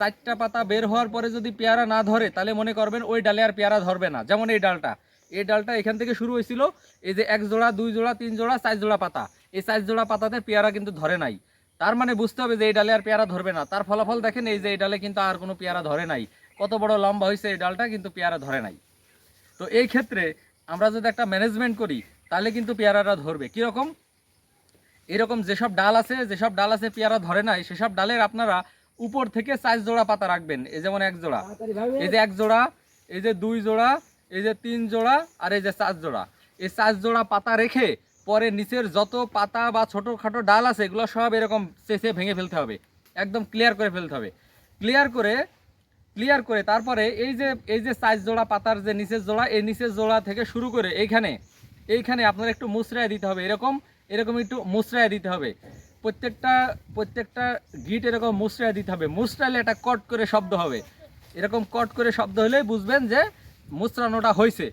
চারটা পাতা বের হওয়ার পরে যদি পেয়ারা না ধরে, তাহলে মনে করবেন ওই ডালে আর পেয়ারা ধরবে না। যেমন এই ডালটা। এই ডালটা এখান থেকে শুরু হয়েছিল, এই যে এক জোড়া, দুই জোড়া, তিন জোড়া, চার জোড়া পাতা। এই চার জোড়া পাতাতে পেয়ারা কিন্তু ধরে নাই। তার মানে বুঝতে হবে যে এই ডালে আর পেয়ারা ধরবে না। তার ফলাফল দেখেন, এই যে এই ডালে কিন্তু আর কোনো পেয়ারা ধরে নাই। কত বড় লম্বা হয়েছে এই ডালটা, কিন্তু পেয়ারা ধরে নাই। তো এই ক্ষেত্রে আমরা যদি একটা ম্যানেজমেন্ট করি, তাহলে কিন্তু পেয়ারাটা ধরবে। কীরকম? এরকম যেসব ডাল আছে, যেসব ডাল আছে পেয়ারা ধরে নাই, সেসব ডালের আপনারা উপর থেকে চার জোড়া পাতা রাখবেন। এই যেমন এক জোড়া। এই যে এক জোড়া এই যে দুই জোড়া এই যে তিন জোড়া আর এই যে চার জোড়া। এই চার জোড়া পাতা রেখে পরে নিচের যত পাতা বা ছোটোখাটো ডাল আছে এগুলো সব এরকম চেঁচে ভেঙে ফেলতে হবে। একদম ক্লিয়ার করে ফেলতে হবে। ক্লিয়ার করে ক্লিয়ার করে তারপরে এই যে এই যে চার জোড়া পাতার যে নিচের জোড়া এই নিচের জোড়া থেকে শুরু করে এইখানে এইখানে আপনার একটু মুসরায় দিতে হবে। এরকম এরকম একটু মুসরায় দিতে হবে। প্রত্যেকটা প্রত্যেকটা গিট এরকম মুসরায় দিতে হবে। মুসরাইলে এটা কট করে শব্দ হবে। এরকম কট করে শব্দ হলেই বুঝবেন যে মুসড়ানোটা হয়েছে